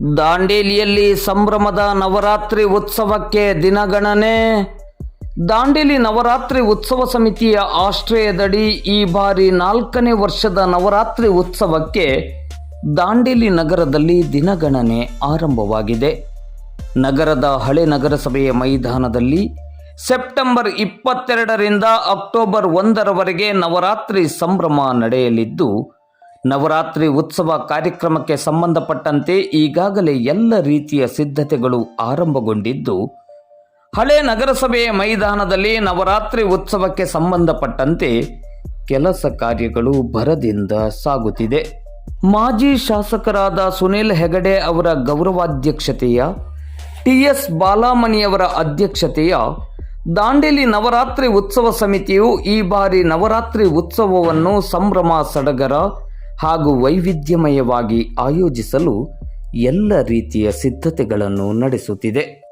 ದಾಂಡೇಲಿಯಲ್ಲಿ ಸಂಭ್ರಮದ ನವರಾತ್ರಿ ಉತ್ಸವಕ್ಕೆ ದಿನಗಣನೆ. ದಾಂಡೇಲಿ ನವರಾತ್ರಿ ಉತ್ಸವ ಸಮಿತಿಯ ಆಶ್ರಯದಡಿ ಈ ಬಾರಿ ನಾಲ್ಕನೇ ವರ್ಷದ ನವರಾತ್ರಿ ಉತ್ಸವಕ್ಕೆ ದಾಂಡೇಲಿ ನಗರದಲ್ಲಿ ದಿನಗಣನೆ ಆರಂಭವಾಗಿದೆ. ನಗರದ ಹಳೆ ನಗರಸಭೆಯ ಮೈದಾನದಲ್ಲಿ ಸೆಪ್ಟೆಂಬರ್ ಇಪ್ಪತ್ತೆರಡರಿಂದ ಅಕ್ಟೋಬರ್ ಒಂದರವರೆಗೆ ನವರಾತ್ರಿ ಸಂಭ್ರಮ ನಡೆಯಲಿದ್ದು ನವರಾತ್ರಿ ಉತ್ಸವ ಕಾರ್ಯಕ್ರಮಕ್ಕೆ ಸಂಬಂಧಪಟ್ಟಂತೆ ಈಗಾಗಲೇ ಎಲ್ಲ ರೀತಿಯ ಸಿದ್ಧತೆಗಳು ಆರಂಭಗೊಂಡಿದ್ದು, ಹಳೆ ನಗರಸಭೆಯ ಮೈದಾನದಲ್ಲಿ ನವರಾತ್ರಿ ಉತ್ಸವಕ್ಕೆ ಸಂಬಂಧಪಟ್ಟಂತೆ ಕೆಲಸ ಕಾರ್ಯಗಳು ಭರದಿಂದ ಸಾಗುತ್ತಿದೆ. ಮಾಜಿ ಶಾಸಕರಾದ ಸುನಿಲ್ ಹೆಗಡೆ ಅವರ ಗೌರವಾಧ್ಯಕ್ಷತೆಯ ಟಿಎಸ್ ಬಾಲಾಮಣಿಯವರ ಅಧ್ಯಕ್ಷತೆಯ, ದಾಂಡೇಲಿ ನವರಾತ್ರಿ ಉತ್ಸವ ಸಮಿತಿಯು ಈ ಬಾರಿ ನವರಾತ್ರಿ ಉತ್ಸವವನ್ನು ಸಂಭ್ರಮ ಸಡಗರ ಹಾಗೂ ವೈವಿಧ್ಯಮಯವಾಗಿ ಆಯೋಜಿಸಲು ಎಲ್ಲ ರೀತಿಯ ಸಿದ್ಧತೆಗಳನ್ನು ನಡೆಸುತ್ತಿದೆ.